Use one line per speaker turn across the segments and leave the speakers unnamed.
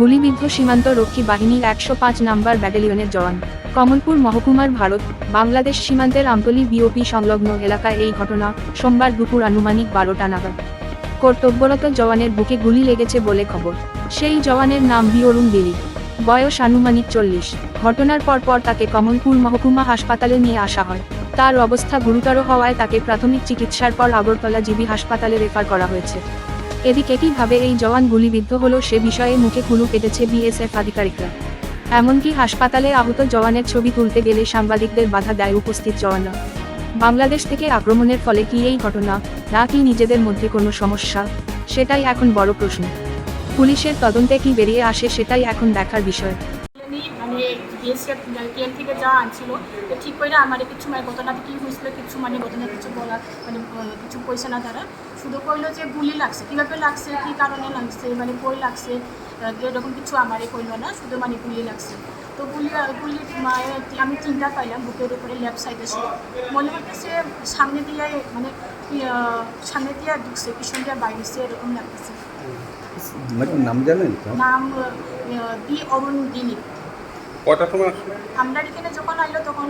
গুলিবিদ্ধ সীমান্ত রক্ষী বাহিনীর একশো পাঁচ নাম্বার ব্যাটালিয়নের জওয়ান। কমলপুর মহকুমার ভারত, বাংলাদেশ সীমান্তের আমতলী বিওপি সংলগ্ন এলাকায় এই ঘটনা সোমবার দুপুর আনুমানিক বারোটা নাগাদ। কর্তব্যরত জওয়ানের বুকে গুলি লেগেছে বলে খবর। সেই জওয়ানের নাম বিঅরুণ বিলি। বয়স আনুমানিক চল্লিশ। ঘটনার পরপর তাকে কমলপুর মহকুমা হাসপাতালে নিয়ে আসা হয়। তার অবস্থা গুরুতর হওয়ায় তাকে প্রাথমিক চিকিৎসার পর আগরতলা জিবি হাসপাতালে রেফার করা হয়েছে। এদিকে কীভাবে এই জওয়ান গুলিবিদ্ধ হলো সে বিষয়ে মুখে কুলু কেটেছে বিএসএফ আধিকারিকরা। এমনকি হাসপাতালে আহত জওয়ানের ছবি তুলতে গেলে সাংবাদিকদের বাধা দেয় উপস্থিত জওয়ানরা। বাংলাদেশ থেকে আক্রমণের ফলে কি এই ঘটনা, না কি নিজেদের মধ্যে কোনো সমস্যা, সেটাই এখন বড় প্রশ্ন। পুলিশের তদন্তে কি বেরিয়ে আসে সেটাই এখন দেখার বিষয়।
মানে বিএসএফ ট্রেন থেকে যা আনছিল তো ঠিক করে আমার কিছু মানে ঘটনাতে কী হয়েছিল কিছু মানে ঘটনা কিছু বলা মানে কিছু পয়সা না তারা। শুধু কইলো যে গুলি লাগছে। কীভাবে লাগছে কী কারণে লাগছে মানে কই লাগছে এরকম কিছু আমারে কইলো না শুধু মানে গুলি লাগছে। তো গুলি গুলি মানে আমি চিন্তা পাইলাম বুকের উপরে লেফট সাইডে ছিল। মনে হচ্ছে সামনে দিয়ে মানে সামনে দিয়ে ঢুকছে পিছন দিয়ে বাইরেছে এরকম লাগতেছে।
নাম জানেন
নাম বি অরুণ দিলীপ।
কটার সময়? আসলো
আমরা এখানে যখন আইলো তখন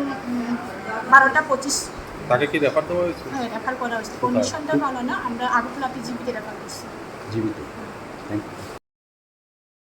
বারোটা পঁচিশ।
তাকে কি রেফার দেওয়া হয়েছে?
হ্যাঁ রেফার করা হয়েছে। কন্ডিশনটা ভালো না আমরা আগরতলা পিজিবিতে রেফার করছি।
জীবিত থ্যাংক ইউ